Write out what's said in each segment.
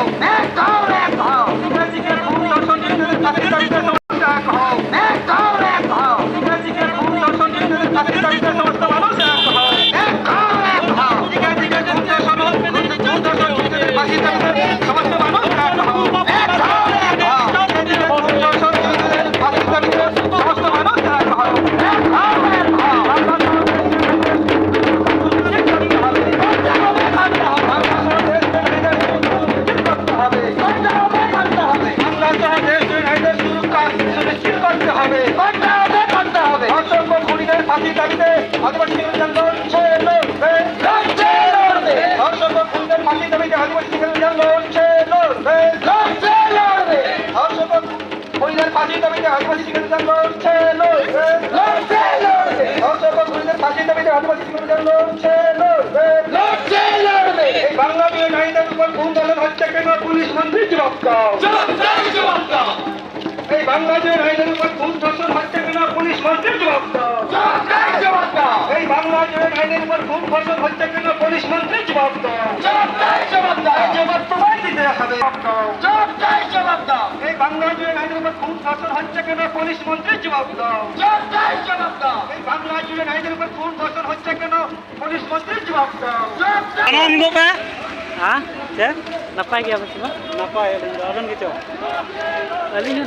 Oh, man. লড়ছে লড়বে লড়ছে লড়বে অসংখ্য খুনিদের ফাঁসির দাবিতে আদিবাসী শিক্ষার্থীদের লড়ছে লড়বে লড়ছে লড়বে এই বাংলা মেয়ে নারীদের উপর খুন দলের হচ্ছে কেন? পুলিশ মন্ত্রী জবাব দাও জবাব দাও এই বাংলা মেয়ে নারীদের উপর খুন ধর্ষণ হচ্ছে কেন? পুলিশ মন্ত্রী জবাব দাও জবাব দাও এই বাংলা মেয়ে নারীদের উপর খুন ধর্ষণ হচ্ছে কেন? পুলিশ মন্ত্রী জবাব দাও জবাব দাও জবাব দাও জবাব তোমায় দিতে হবে। জবাব দাও জবাব দাও এই বাংলা জুড়ে নারীদের উপর খুন ধর্ষণ হচ্ছে কেন পুলিশ মন্ত্রীর জবাব দাও জবাব দাও এই বাংলা জুড়ে নারীদের উপর খুন ধর্ষণ হচ্ছে কেন পুলিশ মন্ত্রীর জবাব দাও mo pa? Ha? Sir? Napay kaya ba siya? Napay. Aron gitu. Alin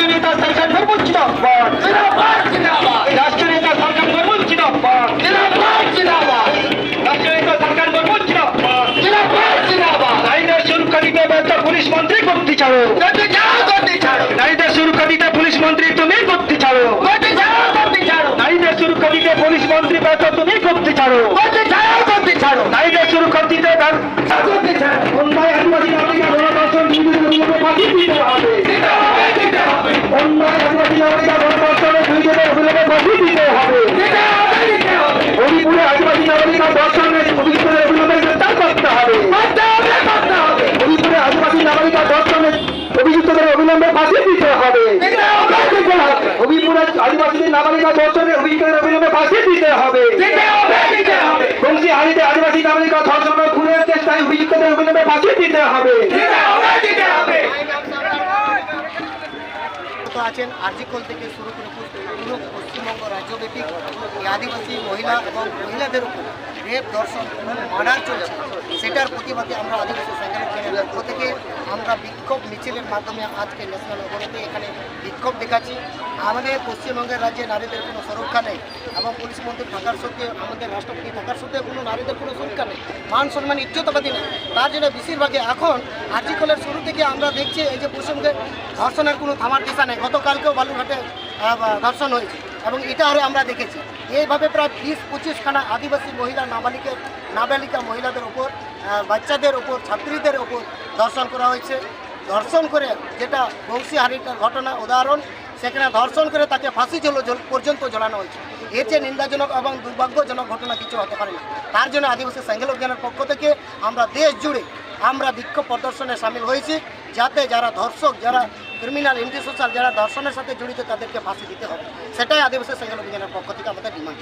জিনাবাদ রাষ্ট্রীয় নেতা সরকার ধর্ম জিনাবাদ জিনাবাদ জিনাবাদ রাষ্ট্রীয় নেতা সরকার ধর্ম জিনাবাদ জিনাবাদ জিনাবাদ রাষ্ট্রীয় নেতা সরকার ধর্ম জিনাবাদ জিনাবাদ জিনাবাদ নারীদের সুরক্ষা দিতে ব্যর্থ পুলিশ মন্ত্রী করতে ছাড়ো। নারীদের সুরক্ষা দিতে পুলিশ মন্ত্রী তুমি করতে ছাড়ো। নারীদের সুরক্ষা দিতে পুলিশ মন্ত্রী ব্যর্থ তুমি করতে ছাড়ো করতে ছাড়ো, নারীদের সুরক্ষা দিতে করতে আদিবাসী নাগরিকা গণতন্ত্র বিরুদ্ধে অভিযোগে ফাঁসি দিতে হবে। দিতে হবে। হরিপুরে আদিবাসী নাগরিকা দর্শনের করতে হবে। আদিবাসী নাগরিকা দর্শনের হবে দিতে হবে দিতে হবে। হরিপুরে আদিবাসী নাগরিকা দর্শনের অভিযুক্তদের অবিলম্বে ফাঁসি দিতে হবে দিতে হবে দিতে হবে বংশী হারিতে আদিবাসী নাগরিকা ধর্ষণ ও খুনের চেষ্টায় অভিযুক্তদের অবিলম্বে ফাঁসি দিতে হবে দিতে হবে দিতে হবে তো আছেন আর্জিকল থেকে শুরু করে পুরো পশ্চিমবঙ্গ রাজ্যব্যাপী আদিবাসী মহিলা এবং মহিলাদের উপর রেপ দর্শন মার্ডার চলছে। সেটার প্রতিবাদে আমরা আদিবাসী সংখ্যালঘু পক্ষ থেকে আমরা বিক্ষোভ মিছিলের মাধ্যমে আজকে ন্যাশনাল অবরোধে এখানে বিক্ষোভ দেখাচ্ছি। আমাদের পশ্চিমবঙ্গের রাজ্যে নারীদের কোনো সুরক্ষা নেই এবং পুলিশ মন্ত্রী থাকার সত্ত্বেও আমাদের রাষ্ট্রপতি থাকার সত্ত্বেও কোনো নারীদের কোনো সুরক্ষা নেই। মান সম্মান ইজ্জতবাদী নেই। তার জন্য বেশিরভাগে এখন আর্টিকলের শুরু থেকে আমরা দেখছি এই যে পশ্চিমবঙ্গে ধর্ষণের কোনো থামার দিশা নেই। গতকালকেও বালুরঘাটে ধর্ষণ হয়েছে এবং এটা আরও আমরা দেখেছি। এইভাবে প্রায় বিশ পঁচিশখানা আদিবাসী মহিলা নাবালিকের, নাবালিকা মহিলাদের ওপর বাচ্চাদের ওপর, ছাত্রীদের ওপর ধর্ষণ করা হয়েছে। ধর্ষণ করে যেটা বংশীহারিটার ঘটনা উদাহরণ, সেখানে ধর্ষণ করে তাকে ফাঁসি পর্যন্ত ঝোলানো হয়েছে। এর চেয়ে নিন্দাজনক এবং দুর্ভাগ্যজনক ঘটনা কিছু হতে পারে না। তার জন্য আদিবাসী অভিযানের পক্ষ থেকে আমরা দেশ জুড়ে আমরা বিক্ষোভ প্রদর্শনে সামিল হয়েছি, যাতে যারা ধর্ষক, যারা ক্রিমিনাল ইন্টিসোশাল যারা ধর্ষণের সাথে জড়িত, তাদেরকে ফাঁসি দিতে হবে। সেটাই আদিবাসী অভিযানের পক্ষ থেকে আমাদের ডিমান্ড।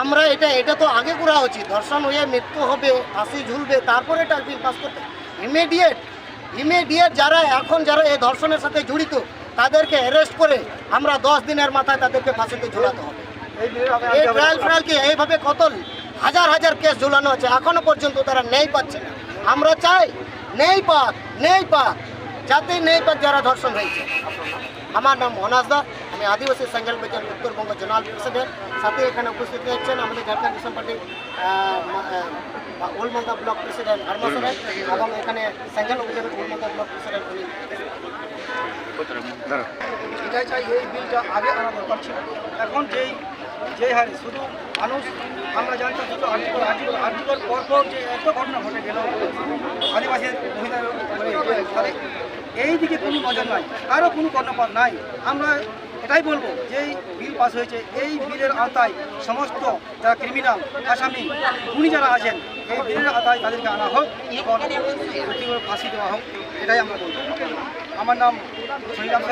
আমরা এটা এটা তো আগে করা উচিত। ধর্ষণ হয়ে মৃত্যু হবে ফাঁসি ঝুলবে তারপরে এটা বিল পাস করতে। ইমিডিয়েট ইমিডিয়েট যারা এখন যারা এই ধর্ষণের সাথে জড়িত তাদেরকে অ্যারেস্ট করে আমরা দশ দিনের মাথায় তাদেরকে ফাঁসিতে ঝুলাতে হবে। এই ট্রায়াল ফ্রায়াল কি? এইভাবে কত হাজার হাজার কেস ঝুলানো হচ্ছে এখনও পর্যন্ত তারা নেই পাচ্ছে না। আমরা চাই নেই পাক নেই পাক যাতে নেই পাক যারা ধর্ষণ হয়েছে। আমার নাম মনাজ দা আমি আদিবাসী সেঙ্গেল বেজার উত্তরবঙ্গ জোনাল প্রেসিডেন্ট সাথে এখানে উপস্থিত রয়েছেন আমাদের Jharkhand Kishan party Olmalda block president Harma Soren এবং এখানে সেঙ্গেল অভিযানের ওলমালদা ব্লক প্রেসিডেন্ট উনি চাই এই বিলটা আগে আনা দরকার ছিল এখন যেই যে হারে শুধু মানুষ আমরা জানতাম শুধু আর্টিকল আর্টিকল আর্টিকল পর পর যে এত ঘটনা ঘটে গেল আদিবাসী মহিলার এই দিকে কোনো নজর নাই কারও কোনো কর্ণপাত নাই আমরা এটাই বলব যে এই বিল পাস হয়েছে, এই বিলের আওতায় সমস্ত যারা ক্রিমিনাল আসামি উনি যারা আছেন, এই বিলের আওতায় তাদেরকে আনা হোক, এবং ফাঁসি দেওয়া হোক, এটাই আমরা বলব। আমার নাম শহীদ আমি